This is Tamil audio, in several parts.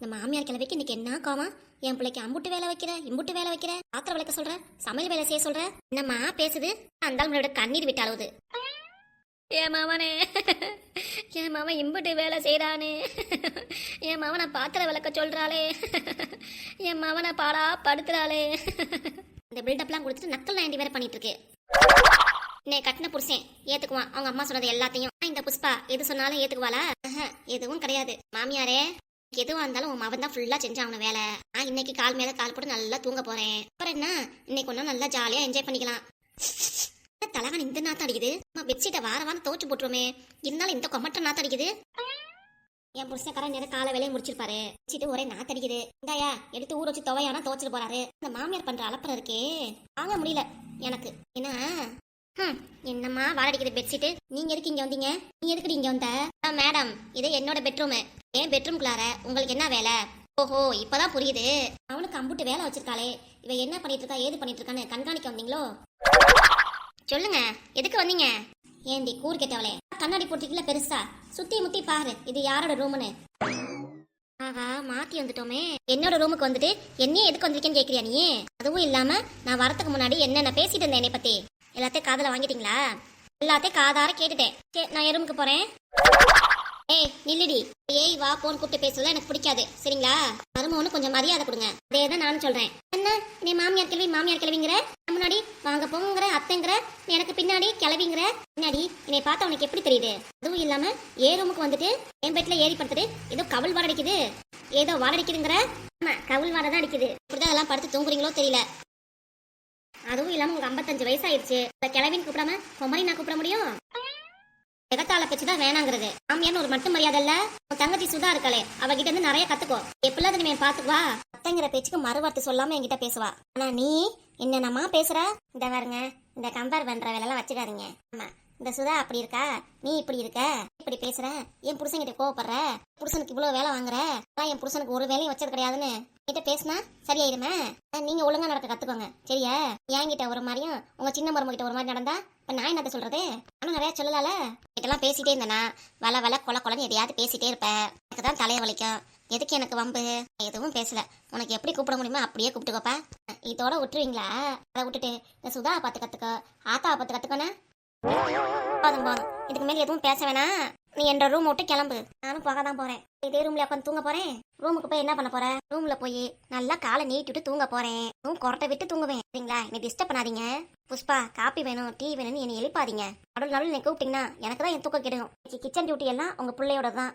இந்த மாமியார் கிளவிக்கு இன்னைக்கு என்ன கோமா என் பிள்ளைக்கு அம்புட்டு வேலை வைக்கிற இம்புட்டு வேலை வைக்கிற? பாத்திரம் விளக்க சொல்ற சமையல் வேலை செய்ய சொல்ற? என்னம்மா பேசுது? அந்த ஆளுங்களோட கண்ணீர் விட்டாலுது என் மாமனே என் மாமன் இம்புட்டு வேலை செய்கிறானே என் மாமனை பாத்திரம் விளக்க சொல்கிறாளே என் மாமனை பாடா படுத்துறாளே இந்த பில்டப்லாம் கொடுத்துட்டு நக்கல் நாயண்டி வேற பண்ணிட்டு இருக்கு நே கட்டின புருஷன் ஏத்துக்குவான். அவங்க அம்மா சொன்னது எல்லாத்தையும். இந்த புஷ்பா எது சொன்னாலும் ஏத்துக்குவாளா? எதுவும் கிடையாது. மாமியாரே எதுவாக இருந்தாலும் உன் மவன் தான் ஃபுல்லா செஞ்சாகணும் வேலை. நான் இன்னைக்கு கால் மேலே கால் போட்டு நல்லா தூங்க போகிறேன் அப்புறம் என்ன? இன்னைக்கு ஒன்றும் நல்லா ஜாலியாக என்ஜாய் பண்ணிக்கலாம். தலைவன் இந்த நாத்தம் அடிக்குது. நம்ம பெட்ஷீட்டை வார வாரம் துவச்சு போட்டுருமே. இருந்தாலும் இந்த கொமட்ட நாத்தம் அடிக்குது. என் புருஷக்காரன் நேரம் காலை வேலையை முடிச்சிருப்பாரு. வச்சுட்டு ஒரே நாத்தடிக்குது இந்தாயா எடுத்து ஊற வச்சு துவையானா துவைச்சிட்டு போறாரு. இந்த மாமியார் பண்ற அலப்பறம் இருக்கே. வாங்க முடியல எனக்கு. என்ன? என்னம்மா வாடடிக்குது பெட்ஷீட்டு நீங்க எதுக்கு இங்க வந்தீங்க? நீ எதுக்கு இங்க வந்த? மேடம் இது என்னோட பெட்ரூம் ஏன் பெட்ரூம்குள்ளார உங்களுக்கு என்ன வேலை? ஓஹோ இப்பதான் புரியுது. அவனுக்கு அம்புட்டு வேலை வச்சிருக்காளே. இவ என்ன பண்ணிட்டு இருக்கா ஏது பண்ணிட்டு இருக்கான்னு கண்காணிக்க வந்தீங்களோ? சொல்லுங்க எதுக்கு வந்தீங்க? ஏந்தி கூர் கேட்டவளே. கண்ணாடி போட்டிருக்கல பெருசா? சுத்தி முத்தி பாரு இது யாரோட ரூம்னு ஆஹா மாத்தி வந்துட்டோமே. என்னோட ரூமுக்கு வந்துட்டு என்னையே எதுக்கு வந்திருக்கேன்னு கேக்குறியா நீ அதுவும் இல்லாம நான் வரதுக்கு முன்னாடி என்னென்ன பேசிட்டு இருந்தேன் என்னை பத்தி? எல்லாத்தையும் காதில் வாங்கிட்டீங்களா? எல்லாத்தையும் காதார கேட்டுட்டேன். சரி நான் எறும்புக்கு ரூமுக்கு போறேன். ஏய் நில்லுடி. ஏய் வா போன் கூப்பிட்டு பேசுறது எனக்கு பிடிக்காது. சரிங்களா? மருமகனு கொஞ்சம் மரியாதை கொடுங்க. அதே தான் நானும் சொல்றேன். என்ன? நீ மாமியார் கிழவி மாமியார் கிழவிங்கிற? முன்னாடி வாங்க போங்கிற அத்தைங்கிற? எனக்கு பின்னாடி கிளவிங்கிற பின்னாடி என்னை பார்த்தா உனக்கு எப்படி தெரியுது? அதுவும் இல்லாம ஏ ரூமுக்கு வந்துட்டு என் பெட்ல ஏறி படுத்துட்டு ஏதோ கவுல் வாடடிக்குது ஏதோ வாடடிக்குதுங்கிற ஆமா கவுள் வாட தான் அடிக்குது. இப்படிதான் அதெல்லாம் படுத்து தூங்குறீங்களோ தெரியல. அதுவும் இல்லாம உங்க ஐம்பத்தஞ்சு வயசாயிருச்சு இந்த கிளவின் கூப்பிடாம குமரி நான் கூப்பிட முடியும்? எகத்தால பேச்சு தான் வேணாங்கிறது. மாமியார்னு ஒரு மட்டும் மரியாதை இல்ல. உன் தங்கச்சி சுதா இருக்காளே. அவகிட்ட இருந்து நிறைய கத்துக்கோ. எப்பெல்லாம் நீ பாத்துக்குவா அத்தைங்கிற பேச்சுக்கு மறுவார்த்தை சொல்லாம என்கிட்ட பேசுவா. ஆனா நீ என்னென்னமா பேசுற? இந்த பாருங்க. இந்த கம்பேர் பண்ற வேலைலாம் வச்சுக்காதீங்க ஆமா. இந்த சுதா அப்படி இருக்கா? நீ இப்படி இருக்க? இப்படி பேசுற? என் புருஷன்கிட்ட கோவப்படுற? புருஷனுக்கு இவ்வளவு வேலை வாங்குற? என் புருஷனுக்கு ஒரு வேலையும் வச்சது கிடையாதுன்னு. கிட்ட பேசினா சரியாயிருமே? நீங்க ஒழுங்கா நடக்க கத்துக்கோங்க. சரியா? என்கிட்ட ஒரு மாதிரியும் உங்க சின்ன மருமக கிட்ட ஒரு மாதிரி நடந்தா இப்ப நான் என்னத்த சொல்றது? ஆனா நிறைய சொல்லலால? இதெல்லாம் பேசிட்டே இருந்தேனா வள வள கொல கொலன்னு எதையாவது பேசிட்டே இருப்பேன். எனக்கு தான் தலையை வலிக்கும். எதுக்கு எனக்கு வம்பு? எதுவும் பேசல. உனக்கு எப்படி கூப்பிட முடியுமோ அப்படியே கூப்பிட்டுக்கோப்பா. இதோட விட்டுருவீங்களா? அதை விட்டுட்டு இந்த சுதா பார்த்து கத்துக்கோ. ஆத்தா பார்த்து கத்துக்கோனே போதும் போதும். இதுக்கு மேல எதுவும் பேச வேணாம். நீ என்ற ரூம் விட்டு கிளம்பு. நானும் போக தான் போறேன். இதே ரூம்ல உட்காந்து தூங்க போறேன். ரூமுக்கு போய் என்ன பண்ண போற? ரூம்ல போய் நல்லா காலை நீட்டிட்டு தூங்க போறேன். ரூம் கொரட்டை விட்டு தூங்குவேன். சரிங்களா? என்னை டிஸ்டர்ப் பண்ணாதீங்க. புஷ்பா காப்பி வேணும் டீ வேணும்னு என்னை எழுப்பாதீங்க. நடுவில் நடுவில் நீ கூப்பிட்டீங்கன்னா எனக்கு தான் என் தூக்கம் கிடைக்கும். கிச்சன் டியூட்டி எல்லாம் உங்க பிள்ளையோட தான்.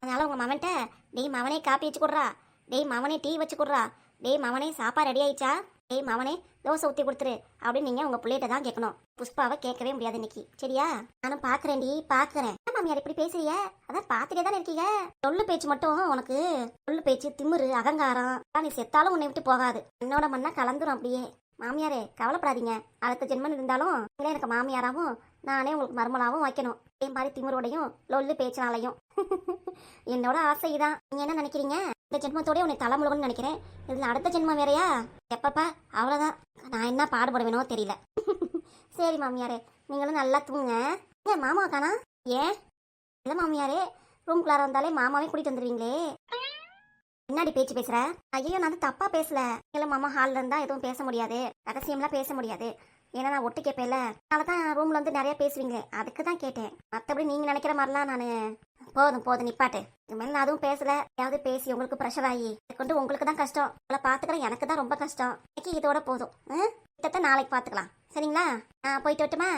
அதனால உங்க மவன்கிட்ட டேய் மவனே காப்பி வச்சு கொடுறா. டேய் மவனே டீ வச்சு கொடுறா. டேய் மவனே சாப்பாடு ரெடி ஆயிடுச்சா? ஏய் மவனே தோசை ஊற்றி கொடுத்துரு அப்படின்னு நீங்கள் உங்கள் பிள்ளைகிட்ட தான் கேட்கணும். புஷ்பாவை கேட்கவே முடியாது இன்னைக்கு. சரியா? நானும் பார்க்குறேன்டி பார்க்குறேன் மாமியார் இப்படி பேசுறிய அதான் பார்த்துட்டே தானே இருக்கீங்க? சொல்லு பேச்சு மட்டும் உனக்கு. சொல்லு பேச்சு திமிரு அகங்காரம். நீ செத்தாலும் உன்னை விட்டு போகாது. என்னோட மண்ணா கலந்துரும் அப்படியே. மாமியாரே கவலைப்படாதீங்க. அடுத்த ஜென்மன் இருந்தாலும் நீங்களே எனக்கு மாமியாராவும் நானே உங்களுக்கு மர்மலாவும் வைக்கணும். அதே மாதிரி திமிரோடையும் லொல்லு பேச்சினாலையும். என்னோட ஆசை தான் நீங்க என்ன நினைக்கிறீங்க? இந்த ஜென்மத்தோடய உன்னை தலைமுழுகன்னு நினைக்கிறேன். இதில் அடுத்த ஜென்மம் வேறையா? எப்பப்பா? அவ்வளோதான் நான் என்ன பாடுபடுவேனோ தெரியல. சரி மாமியாரே. நீங்களும் நல்லா தூங்க ஏன் மாமா காணா? ஏன்? இல்லை மாமியாரே. ரூம்குள்ளார வந்தாலே மாமாவே கூட்டிட்டு வந்துடுவீங்களே என்னடி பேச்சு பேசுற? ஐயோ நான் வந்து தப்பா பேசல. இல்ல மாமா ஹால்ல இருந்தா எதுவும் பேச முடியாது. ரகசியம்லாம் பேச முடியாது. ஏன்னா நான் ஒட்டு கேட்பேன்ல அதனால தான் ரூம்ல வந்து நிறைய பேசுவீங்களே அதுக்கு தான் கேட்டேன். மற்றபடி நீங்க நினைக்கிற மாதிரிலாம் நான் போதும் போதும் நிப்பாட்டு. இது மேல நான் அதுவும் பேசல. ஏதாவது பேசி உங்களுக்கு ப்ரெஷர் ஆகி கொண்டு உங்களுக்கு தான் கஷ்டம். உங்களை பார்த்துக்கிறேன் எனக்கு தான் ரொம்ப கஷ்டம். இன்னைக்கு இதோட போதும். கிட்டத்த நாளைக்கு பார்த்துக்கலாம். சரிங்களா? நான் போயிட்டு வட்டுமா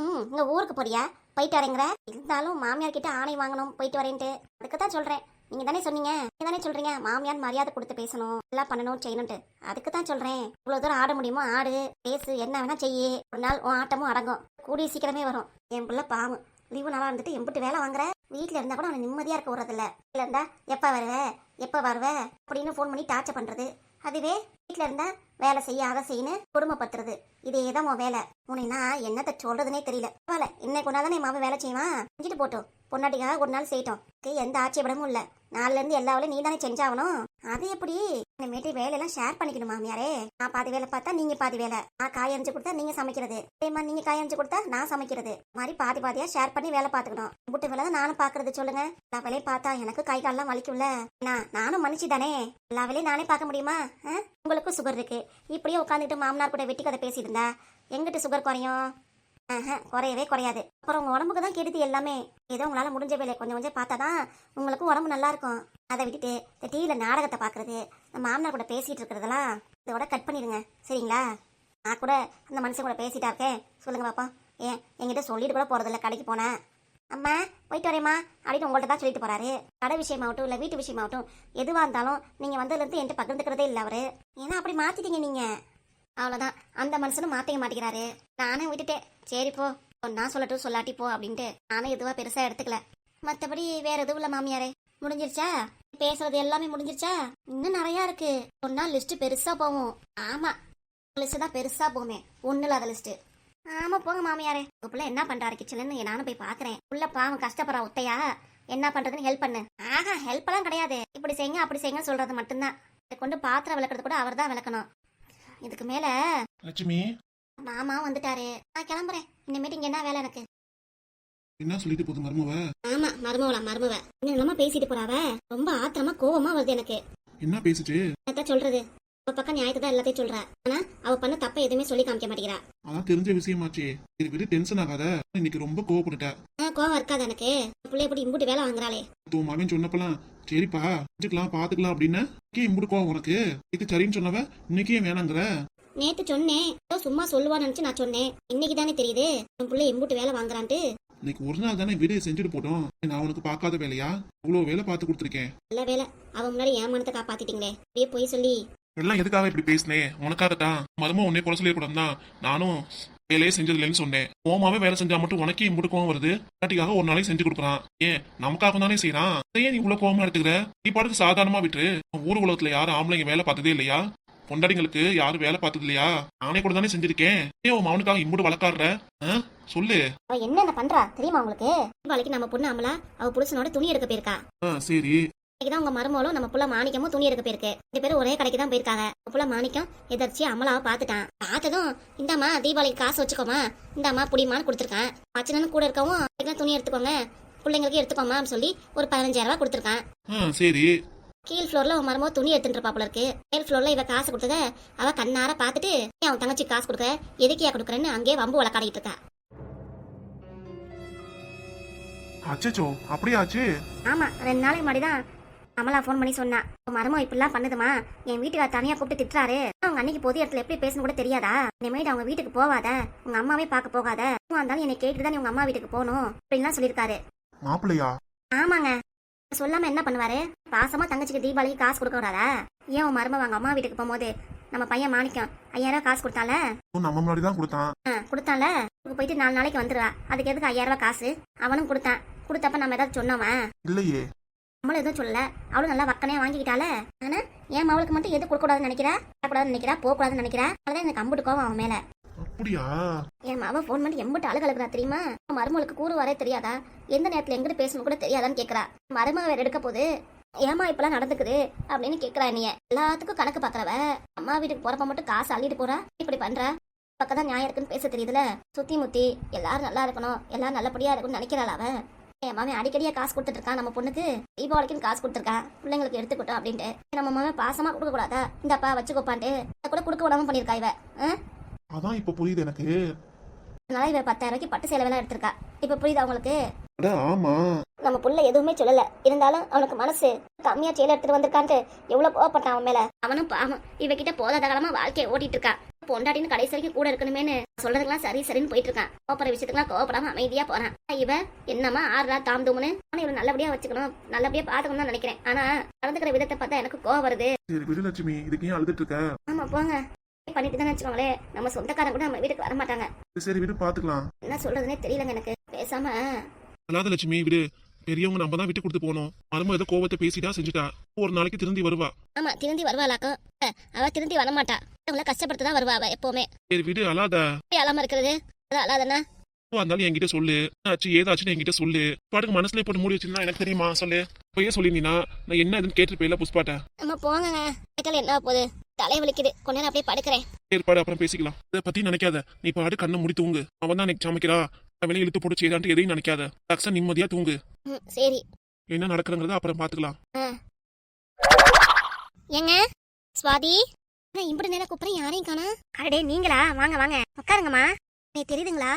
ம் இங்க ஊருக்கு போறியா? போயிட்டு வரேங்கிற? இருந்தாலும் மாமியார் கிட்ட ஆணை வாங்கணும் போயிட்டு வரேன்ட்டு. அதுக்கு தான் சொல்றேன். நீங்க தானே சொன்னீங்க? நீங்க தானே சொல்றீங்க? மாமியார் மரியாதை கொடுத்து பேசணும். எல்லாம் பண்ணணும் செய்யணும்ட்டு அதுக்கு தான் சொல்றேன். இவ்வளவு தூரம் ஆட முடியுமோ ஆடு பேசு என்ன வேணா செய்யு. ஒரு நாள் உன் ஆட்டமும் அடங்கும். கூடிய சீக்கிரமே வரும். என் பிள்ளை பாவம். லீவு நாளா இருந்துட்டு எம்பிட்டு வேலை வாங்குற? வீட்டில் இருந்தா கூட அவனை நிம்மதியா இருக்க விடுறதில்ல. இல்ல இருந்தா எப்ப வருவ? எப்ப வருவ? அப்படின்னு ஃபோன் பண்ணி டார்ச்சர் பண்றது. அதுவே வீட்டில் இருந்தா வேலை செய்ய அதை செய்யணும் குடும்பப்படுத்துறது. இதே தான் உன் வேலை. உன்னை என்னத்தை என்னத்த சொல்றதுனே தெரியல. பரவாயில்ல இன்னைக்கு ஒன்னா தானே மாமா வேலை செய்வான் செஞ்சுட்டு போட்டோம். பொன்னாட்டிக்காக ஒரு நாள் செய்யட்டோம். எந்த ஆட்சேபடமும் இல்லை. நாலுல இருந்து எல்லா வேலையும் நீ தானே செஞ்சாகணும். அது எப்படி? இனிமேட்டு வேலையெல்லாம் ஷேர் பண்ணிக்கணும் மாமியாரே. நான் பாதி வேலை பார்த்தா நீங்க பாதி வேலை. நான் காய் அரிஞ்சு கொடுத்தா நீங்க சமைக்கிறது. அதேமா நீங்க காய் அரிஞ்சு கொடுத்தா நான் சமைக்கிறது. மாதிரி பாதி பாதியா ஷேர் பண்ணி வேலை பார்த்துக்கணும். முட்டு வேலை தான் நானும் பாக்குறது சொல்லுங்க. எல்லா வேலையும் பார்த்தா எனக்கு கை கால்லாம் வலிக்கும்ல. நான் நானும் மனுஷி தானே எல்லா வேலையும் நானே பார்க்க முடியுமா? ஆ? உங்களுக்கும் சுகர் இருக்கு. இப்படியே உட்காந்துட்டு மாமனார் கூட வெட்டி கதை பேசியிருந்தா எங்கிட்டு எங்கிட்ட சுகர் குறையும்? குறையவே குறையாது. அப்புறம் உங்க உடம்புக்கு தான் கெடுதி எல்லாமே. ஏதோ உங்களால முடிஞ்ச வேலையை கொஞ்சம் கொஞ்சம் பார்த்தா தான் உங்களுக்கும் உடம்பு நல்லா இருக்கும். அதை விட்டுட்டு இந்த டிவியில் நாடகத்தை பார்க்கறது நம்ம மாமனார் கூட பேசிட்டு இருக்கிறதெல்லாம் இதோட கட் பண்ணிடுங்க. சரிங்களா? நான் கூட அந்த மனுஷன் கூட பேசிட்டா இருக்கேன் சொல்லுங்க பாப்பா. ஏன்? என்கிட்ட சொல்லிட்டு கூட போறதில்ல கடைக்கு போனேன் அம்மா போயிட்டு வரேம்மா அப்படின்னு உங்கள்ட்ட தான் சொல்லிட்டு போறாரு. கடை விஷயமாகட்டும் இல்லை வீட்டு விஷயமாகட்டும் எதுவாக இருந்தாலும் நீங்கள் வந்ததுலேருந்து என்கிட்ட பகிர்ந்துக்கிறதே இல்லை அவர். ஏன்னா அப்படி மாற்றிட்டீங்க நீங்கள் அவ்வளோதான் அந்த மனுஷனும் மாற்றிக்க மாட்டேங்கிறாரு. நானே விட்டுட்டேன். சரி போ. நான் சொல்லட்டும் சொல்லாட்டி போ அப்படின்ட்டு. நானும் எதுவாக பெருசாக எடுத்துக்கல. மற்றபடி வேற எதுவும் இல்லை மாமியாரே. முடிஞ்சிருச்சா? பேசுறது எல்லாமே முடிஞ்சிருச்சா? இன்னும் நிறையா இருக்கு. ஒன்னா லிஸ்ட் பெருசா போகும் ஆமா. லிஸ்ட் தான் பெருசா போகுமே ஒன்னு இல்லாத லிஸ்ட் ஆமா போங்க மாமியாரே. உங்க பிள்ளை என்ன பண்றாரு? கிச்சன்ல நானும் போய் பாக்குறேன். உள்ள பாவம் கஷ்டப்படுற ஒத்தையா என்ன பண்றதுன்னு ஹெல்ப் பண்ணு. ஆஹா ஹெல்ப் எல்லாம் கிடையாது. இப்படி செய்யுங்க அப்படி செய்யுங்க சொல்றது மட்டும்தான். கொண்டு பாத்திரம் விளக்குறது கூட அவர் தான் விளக்கணும். இதுக்கு மேல லட்சுமி? மாமா வந்துட்டாரு. நான் கிளம்புறேன். இனிமேட்டு இங்க என்ன வேலை எனக்கு? என்ன சொல்லிட்டு போகுது மருமவ? ஆமா மருமவளா மருமவ. என்னமா பேசிட்டு போறாவ? ரொம்ப ஆத்திரமா கோவமா வருது எனக்கு. என்ன பேசுச்சு? என்னத்த சொல்றது? அவ பக்கம் நியாயத்தை தான் எல்லாத்தையும் சொல்றா. ஆனா அவ பண்ண தப்ப எதுவுமே சொல்லி காமிக்க மாட்டேங்கிறா. அதான் தெரிஞ்ச விஷயமாச்சே இது விட டென்ஷன் ஆகாத. இன்னைக்கு ரொம்ப கோவப்பட்டுட்ட. கோவம் இருக்காது எனக்கு. பிள்ளை எப்படி இம்புட்டு வேலை வாங்குறாளே. உன் மகன் சொன்னப்பலாம் சரிப்பா செஞ்சுக்கலாம் பாத்துக்கலாம் அப்படின்னு. இன்னைக்கே இம்புடு கோவம் உனக்கு. இது சரின்னு சொன்னவ இன்னைக்கே வேணாங்கிற? நேத்து சொன்னேன். சும்மா சொல்லுவான்னு நினைச்சு நான் சொன்னேன். இன்னைக்கு தானே தெரியுது உன் பிள்ளை இம்புட்டு வேலை வாங்குறான்ட்டு. இன்னைக்கு ஒரு நாள் தானே வீடு செஞ்சுட்டு போட்டோம். நான் உனக்கு பார்க்காத வேலையா? இவ்வளவு வேலை பார்த்து கொடுத்துருக்கேன். நல்ல வேலை. அவ முன்னாடி ஏமானத்தை காப்பாத்திட்டீங்களே. அப்படியே போய் சொல்லி எல்லாம் எதுக்காக இப்படி பேசினேன் உனக்காகத்தான். மரும உன்னை குறை சொல்லிடக்கூடாது தான் நானும் வேலையே செஞ்சதில்லைன்னு சொன்னேன். ஓமாவே வேலை செஞ்சா மட்டும் உனக்கே இம்புட்டு கோவம் வருது? பாட்டிக்காக ஒரு நாளைக்கு செஞ்சு கொடுக்குறான். ஏன்? நமக்காக தானே செய்யறான் ஏன் நீ இவ்வளவு கோவமா எடுத்துக்கிற? நீ பாட்டுக்கு சாதாரணமா விட்டு ஊர் உலகத்துல யாரும் ஆம்பளைங்க வேலை பார்த்ததே இல்லையா? பொண்டாடிங்களுக்கு யாரும் வேலை பார்த்தது இல்லையா? நானே கூட தானே செஞ்சிருக்கேன். ஏன் உன் மவனுக்காக இம்புட்டு வளர்க்காடுற? சொல்லு. அவ என்னென்ன பண்றா? தெரியுமா உங்களுக்கு? நாளைக்கு நம்ம பொண்ணு அமலா அவ புருஷனோட துணி எடுக்க போயிருக்கா. ஆ, சரி. இன்னைக்கு தான் உங்க மருமகளும் நம்ம புள்ள மாணிக்கமும் துணி எடுக்க போயிருக்கு. ரெண்டு பேரும் ஒரே கடைக்கு தான் போயிருக்காங்க. புள்ள மாணிக்கம் எதாச்சியா அமலாவை பார்த்துட்டான். பார்த்ததும் இந்தாம்மா தீபாவளிக்கு காசு வச்சுக்கோமா இந்தாம்மா புடிமான்னு கொடுத்துருக்கான். அச்சனன்னு கூட இருக்கவும் துணி எடுத்துக்கோங்க. பிள்ளைங்களுக்கு எடுத்துக்கோமா அப்படின்னு சொல்லி ஒரு பதினஞ்சாயிரம் ரூபாய் கொடுத்துருக்கான். சரி. கீழ் ஃப்ளோர்ல அவன் மருமக துணி எடுத்துட்டு இருப்பா போல இருக்கு. மேல் ஃப்ளோர்ல இவ காசு கொடுத்தத அவ கண்ணார பார்த்துட்டு "ஏன் அவன் தங்கச்சி காசு கொடுக்க எதுக்கியா கொடுக்குறேன்னு அங்கேயே வம்பு வளக்காடிட்டு இருக்கா. அச்சோ அப்படியாச்சு? ஆமா ரெண்டு நாளைக்கு முன்னாடி தான் அமலா ஃபோன் பண்ணி சொன்னா உன் மருமக இப்படிலாம் பண்ணுதுமா? என் வீட்டுக்கார தனியா கூப்பிட்டு திட்டுறாரு. அவங்க அன்னைக்கு பொது இடத்துல எப்படி பேசணும் கூட தெரியாதா? இனிமேட்டு அவங்க வீட்டுக்கு போகாத உங்க அம்மாவே பார்க்க போகாத. இருந்தாலும் என்னை கேட்டுட்டு தான் உங்க அம்மா வீட்டுக்கு போகணும். அப்படின்லாம் சொல்லியிருக்காரு. மாப்பிள்ளையா? ஆமாங்க. சொல்லாம என்ன பண்ணுவாரு? பாசமா தங்கச்சிக்கு தீபாவளிக்கு காசு கொடுக்க கூடாதா ஏன் உன் மருமக அவங்க அம்மா வீட்டுக்கு போகும்போது நம்ம பையன் மாணிக்கம் ஐயாயிரம் ரூபாய் காசு கொடுத்தால? நம்ம முன்னாடி தான் கொடுத்தான். இவ போயிட்டு நாலு நாளைக்கு வந்துருவா. அதுக்கு எதுக்கு ஐயாயிரம் ரூபாய் காசு? அவனும் கொடுத்தான். கொடுத்தப்ப நம்ம ஏதாவது சொன்னவன் இல்லையே. நம்மளும் எதுவும் சொல்லல. அவளும் நல்லா வக்கனையா வாங்கிக்கிட்டால ஆனா என் மவளுக்கு மட்டும் எது கொடுக்க கூடாதுன்னு நினைக்கிறா? கூடாதுன்னு நினைக்கிறா? போக கூடாதுன்னு நினைக்கிறா? அதான் எனக்கு அம்புட்டு கோவம் அவன் மேல. அப்படியா? என் மவ ஃபோன் பண்ணி எம்பிட்டு அழுக அழுகுறா தெரியுமா? அவன் மருமகளுக்கு கூறு வரே தெரியாதா? எந்த நேரத்துல எங்கிட்டு பேசணும் கூட தெரியாதான்னு கேக்குறா. மருமக வேற எடுக்க போகுது. ஏமா இப்பெல்லாம் நடந்துக்குது? அப்படின்னு கேக்குறா நீ எல்லாத்துக்கும் கணக்கு பாக்குறவ. அம்மா வீட்டுக்கு போறப்ப மட்டும் காசு அள்ளிட்டு போறா. இப்படி பண்றா? பக்கதான் நியாயம் இருக்குன்னு பேச தெரியுதுல. சுத்தி முத்தி எல்லாரும் நல்லா இருக்கணும். எல்லாரும் நல்லபடியா இருக்கணும்னு நினைக்கிறாள் அவன் என் மாமன் அடிக்கடியா காசு கொடுத்துட்டு இருக்கான். நம்ம பொண்ணுக்கு தீபாவளிக்குன்னு காசு கொடுத்துருக்கான். பிள்ளைங்களுக்கு எடுத்துக்கிட்டோம் அப்படின்ட்டு. நம்ம மாமன் பாசமா கொடுக்க கூடாதா? இந்தப்பா வச்சுக்கோப்பான்ட்டு. அதை கூட கொடுக்க விடாம பண்ணிருக்கா இவ? அதான் இப்ப புரியுது எனக்கு. அதனால இவ பத்தாயிரம் ரூபாய்க்கு பட்டு சேலை வேலை எடுத்திருக்கா. இப்ப புரியுதா உங்களுக்கு? அட ஆமா. நம்ம புள்ள எதுவுமே சொல்லல. இருந்தாலும் அவனுக்கு மனசு கம்மியா செயல எடுத்துட்டு வந்திருக்கான்ட்டு எவ்வளவு கோவப்பட்டான் அவன் மேல. அவனும் பாவம். இவகிட்ட போதாத காலமா வாழ்க்கையை ஓட்டிட்டு இருக்கான் பொண்டாட்டின்னு கடைசி வரைக்கும் கூட இருக்கணுமேனு சொல்றதுக்கெல்லாம் சரி சரின்னு போயிட்டு இருக்கான் கோப்பற விஷயத்துக்குலாம் கோவப்படாம அமைதியா போறான். இவ என்னமா ஆறுடா தாம் தூமுன்னு ஆனா இவன் நல்லபடியா வச்சுக்கணும் நல்லபடியா பாத்துக்கணும் தான் நினைக்கிறேன். ஆனா நடந்துக்கிற விதத்தை பார்த்தா எனக்கு கோவம் வருது. சரி விஜயலட்சுமி இதுக்கு ஏன் அழுதுட்டு இருக்க? ஆமா போங்க. பண்ணிட்டு தான் வச்சுக்கோங்களேன் நம்ம சொந்தக்காரங்க கூட நம்ம வீட்டுக்கு வர மாட்டாங்க சரி விடு பாத்துக்கலாம். என்ன சொல்றதுனே தெரியலங்க எனக்கு. பேசாம அல்லாத லட்சுமி விடு. பெரியவங்க நம்ம தான் விட்டு கொடுத்து போனோம். மரும ஏதோ கோவத்தை பேசிட்டா செஞ்சுட்டா. ஒரு நாளைக்கு திருந்தி வருவா. ஆமா திருந்தி வருவாளாக்கும். அஹ், அவ திருந்தி வரமாட்டா. அவங்கள கஷ்டப்படுத்த தான் வருவா அவ எப்பவுமே. சரி விடு அழாத. அழாம இருக்கிறது? அது அழாதண்ணா இருந்தாலும் என்கிட்ட சொல்லு. ஆச்சு ஏதாச்சுன்னு என்கிட்ட சொல்லு. பாட்டுக்கு மனசுல போட்டு மூடி வச்சிருந்தா எனக்கு தெரியுமா? சொல்லு. இப்பயே சொல்லியிருந்தீங்கன்னா நான் என்ன இதுன்னு கேட்டு போயில புஷ்பாட்ட. நம்ம வீட்டில் என்ன போகுது? தலை வலிக்குது. கொஞ்ச நேரம் அப்படியே படுக்கிறேன். ஏற்பாடு அப்புறம் பேசிக்கலாம். இதை பத்தி நினைக்காத. நீ பாடு கண்ணை முடி தூங்கு. அவன் தான் சமைக்கிறா. வெளியே இழுத்து போட்டு செய்தான்ட்டு எதையும் நினைக்காத. அக்ஷன் நிம்மதியா தூங்கு. ம் சரி. என்ன நடக்குறங்கிறத அப்புறம் பாத்துக்கலாம் ஏங்க சுவாதி? நான் இப்படி நேரம் கூப்பிட்றேன் யாரையும் காணா? அடடே நீங்களா? வாங்க வாங்க. உட்காருங்கம்மா. நீ தெரியுதுங்களா?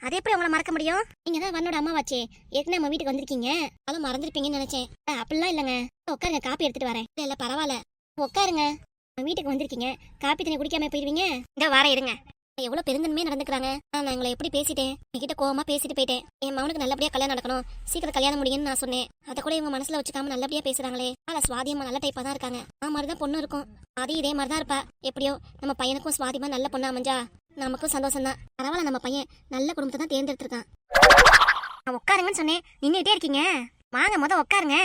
அது எப்படி உங்களை மறக்க முடியும்? நீங்க தான் வன்னோட அம்மாவாச்சே. ஏற்கனவே நம்ம வீட்டுக்கு வந்திருக்கீங்க? அதுவும் மறந்துருப்பீங்கன்னு நினைச்சேன். அப்படிலாம் இல்லைங்க. உட்காருங்க காப்பி எடுத்துட்டு வரேன். இல்ல இல்ல பரவாயில்ல. உட்காருங்க. நம்ம வீட்டுக்கு வந்திருக்கீங்க. காப்பி தண்ணி குடிக்காம போயிருவீங்க இந்த வாரம் இருங்க. எவ்வளவு பெருந்தன்மையா நடந்துக்கிறாங்க? நான் எங்களை எப்படி பேசிட்டேன்? என்கிட்ட கோவமா பேசிட்டு போயிட்டேன். என் மகனுக்கு நல்லபடியா கல்யாணம் நடக்கணும். சீக்கிரம் கல்யாணம் முடியும்னு நான் சொன்னேன். அதை கூட இவங்க மனசுல வச்சுக்காம நல்லபடியா பேசுறாங்களே. ஆனா சுவாதியமா நல்ல டைப்பா தான் இருக்காங்க. ஆ மாதிரிதான் பொண்ணு இருக்கும். அது இதே மாதிரி தான் இருப்பா. எப்படியோ நம்ம பையனுக்கும் சுவாதிமா நல்ல பொண்ணு அமைஞ்சா நமக்கும் சந்தோஷம் தான் பரவாயில்ல நம்ம பையன் நல்ல குடும்பத்தை தான் தேர்ந்தெடுத்திருக்கான். நான் உட்காருங்கன்னு சொன்னேன். நின்றுட்டே இருக்கீங்க. வாங்க முத உட்காருங்க.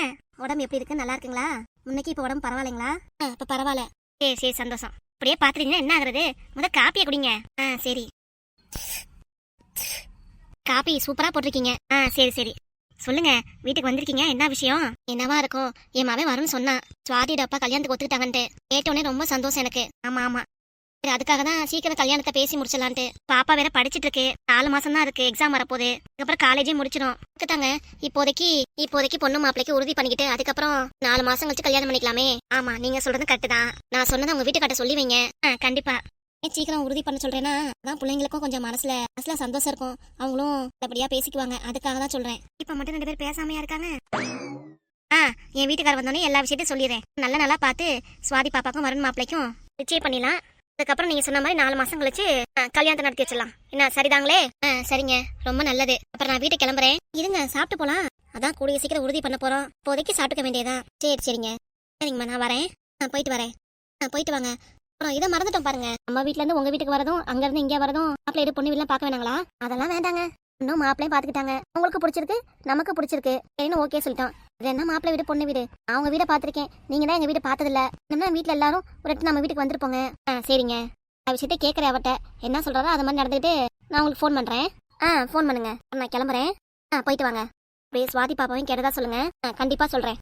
உடம்பு எப்படி இருக்கு? நல்லா இருக்குங்களா? முன்னைக்கு இப்போ உடம்பு பரவாயில்லைங்களா? இப்போ பரவாயில்ல. சரி சரி சந்தோஷம். அப்படியே பாத்துட்டீங்கன்னா என்ன ஆகுறது? முத காப்பியை குடிங்க. ஆ சரி. காப்பி சூப்பரா போட்டிருக்கீங்க. ஆ சரி சரி. சொல்லுங்க வீட்டுக்கு வந்திருக்கீங்க? என்ன விஷயம்? என்னவா இருக்கும்? என் மாவே வரும்னு சொன்னான். சுவாதியோட அப்பா கல்யாணத்துக்கு ஒத்துக்கிட்டாங்கன்ட்டு. கேட்டோடனே ரொம்ப சந்தோஷம் எனக்கு. ஆமா ஆமா. அதுக்காக தான் சீக்கிரம் கல்யாணத்தை பேசி முடிச்சிடலான்ட்டு. பாப்பா வேற படிச்சிட்டு இருக்கு நாலு மாசம் தான் இருக்கு எக்ஸாம் வரப்போகுது. அதுக்கப்புறம் காலேஜே முடிச்சிடும் ஒத்துக்கிட்டாங்க இப்போதைக்கு இப்போதைக்கு பொண்ணு மாப்பிளைக்கு உறுதி பண்ணிக்கிட்டு அதுக்கப்புறம் நாலு மாசம் கழிச்சு கல்யாணம் பண்ணிக்கலாமே. ஆமா நீங்க சொல்றது கரெக்ட் தான். நான் சொன்னதை உங்க வீட்டுக்காட்ட சொல்லி வைங்க ஆ, கண்டிப்பா. ஏன் சீக்கிரம் உறுதி பண்ண சொல்றேன்னா அதான் பிள்ளைங்களுக்கும் கொஞ்சம் மனசுல மனசுல சந்தோஷம் இருக்கும். அவங்களும் அப்படியா பேசிக்குவாங்க. அதுக்காக தான் சொல்றேன். இப்ப மட்டும் ரெண்டு பேர் பேசாமையா இருக்காங்க? ஆ என் வீட்டுக்கார வந்தோடனே எல்லா விஷயத்தையும் சொல்லிடுறேன். நல்ல நல்லா பார்த்து சுவாதி பாப்பாக்கும் வருண் மாப்பிளைக்கும் நிச்சயம் பண்ணிடலாம். அதுக்கப்புறம் நீங்க சொன்ன மாதிரி நாலு மாசம் கழிச்சு ஆ, கல்யாணத்தை நடத்தி வச்சிடலாம். என்ன சரிதாங்களே? ஆ, சரிங்க. ரொம்ப நல்லது. அப்புறம் நான் வீட்டுக்கு கிளம்புறேன். இருங்க சாப்பிட்டு போலாம். அதான் கூடிய சீக்கிரம் உறுதி பண்ண போறோம். இப்போதைக்கு சாப்பிட்டுக்க வேண்டியதா? சரி சரிங்க. சரிங்கம்மா நான் வரேன். நான் போயிட்டு வரேன். ஆ போயிட்டு வாங்க. அப்புறம் இதை மறந்துட்டோம் பாருங்க. நம்ம வீட்ல இருந்து உங்க வீட்டுக்கு வரதும் அங்க இருந்து இங்கே வரதும் மாப்பிள்ளை பொண்ணு வீட்லாம் பார்க்க வேணாங்களா? அதெல்லாம் வேண்டாங்க. இன்னும் மாப்பிள்ளையும் பாத்துக்கிட்டாங்க உங்களுக்கு பிடிச்சிருக்கு? நமக்கு பிடிச்சிருக்கு. சரின்னு ஓகே சொல்லிட்டோம். இது என்ன மாப்பிள்ளை வீடு பொண்ணு வீடு. நான் வீடை பார்த்துருக்கேன். நீங்க தான் எங்க வீடு பார்த்ததில்ல. நம்ம வீட்டில் எல்லாரும் ஒரு இடத்து நம்ம வீட்டுக்கு வந்துருப்போங்க. ஆ சரிங்க. அந்த விஷயத்த கேட்குறேன் அவட்ட என்ன சொல்றாரோ அது மாதிரி நடந்துக்கிட்டு நான் உங்களுக்கு ஃபோன் பண்றேன். ஆ ஃபோன் பண்ணுங்க. நான் கிளம்புறேன். ஆ போயிட்டு வாங்க. அப்படியே சுவாதி பாப்பாவையும் கேட்டதா சொல்லுங்க. ஆ கண்டிப்பா சொல்றேன்.